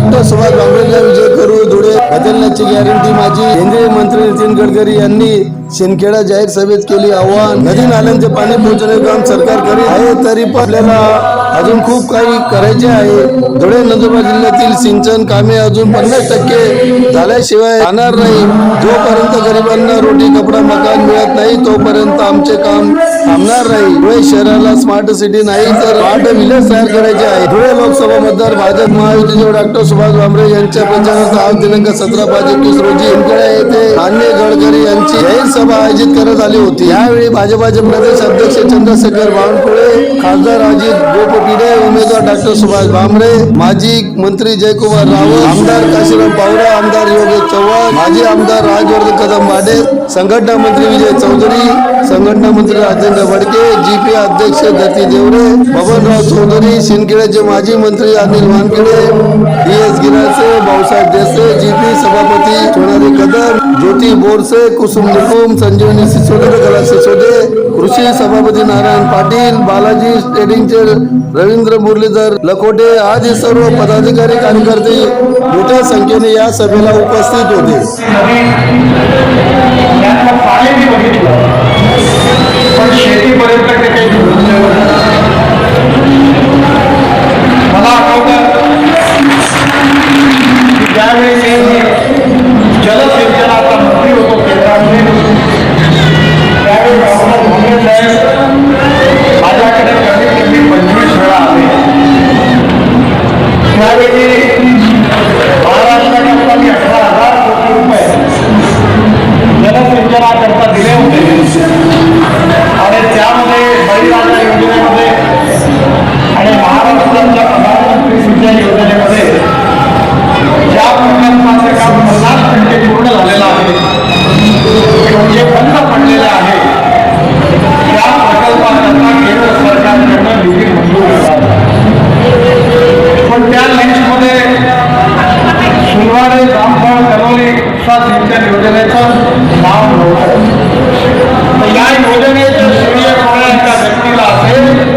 Doctor Subhash भामरेला विजय करू धुळे बदलण्याची guarantee माझी. केंद्रीय मंत्री नितीन गडकरी यांनी शिंदखेडा जाहीर सभेत केली आव्हान. नदी नाल्यांचे पाणी पोहोचवणे काम सरकार करीत आहे तरी पण आपल्याला अजून खूप काही करायचे आहे. धुळे नंदुरबार जिल्ह्यातील सिंचन कामे अजून पन्नास टक्के झाल्याशिवाय जाणार नाही. जोपर्यंत गरिबांना रोटी कपडा मकान मिळत नाही तोपर्यंत आमचे काम थांबणार नाही. धुळे शहराला स्मार्ट सिटी नाही तर स्मार्ट विलेज तयार करायचे आहे. धुळे लोकसभा मतदार भाजप महायुतीचे डॉक्टर सुभाष भामरे यांच्या प्रचाराचा आज दिनांक सतरा पाच एकवीस रोजी हिंदखेडा येथे मान्य गडकरी यांची जाहीर सभा आयोजित करण्यात आली होती. यावेळी भाजपाचे प्रदेश अध्यक्ष चंद्रशेखर बावनकुळे खासदार अजित गोपपिडे उमेदवार डॉक्टर सुभाष भामरे माजी मंत्री जयकुमार रावत आमदार काशीराम पावरा आमदार योगेश चव्हाण माजी आमदार राजवर्धन कदम बाडे संघटना मंत्री विजय चौधरी संघटना मंत्री राजेंद्र वडके जीपी अध्यक्ष गती देवरे बबनराव चौधरी शिंदखेड्याचे माजी मंत्री Anil Wankhede D S Girase Bhausaheb Dese GP सभापती सोनाली कदम ज्योती बोरसे कुसुम निकुम संजीवनी सिसोदे कला सिसोदे कृषी सभापती नारायण पाटील बालाजी ट्रेडिंगचे रवींद्र मुरलीधर लकोटे आदी सर्व पदाधिकारी कार्यकर्ते संख्येने या सभेला उपस्थित होते. योजनेचं नाव नव्हतं तर या योजनेचं श्रेय कोणा एका व्यक्तीला असेल?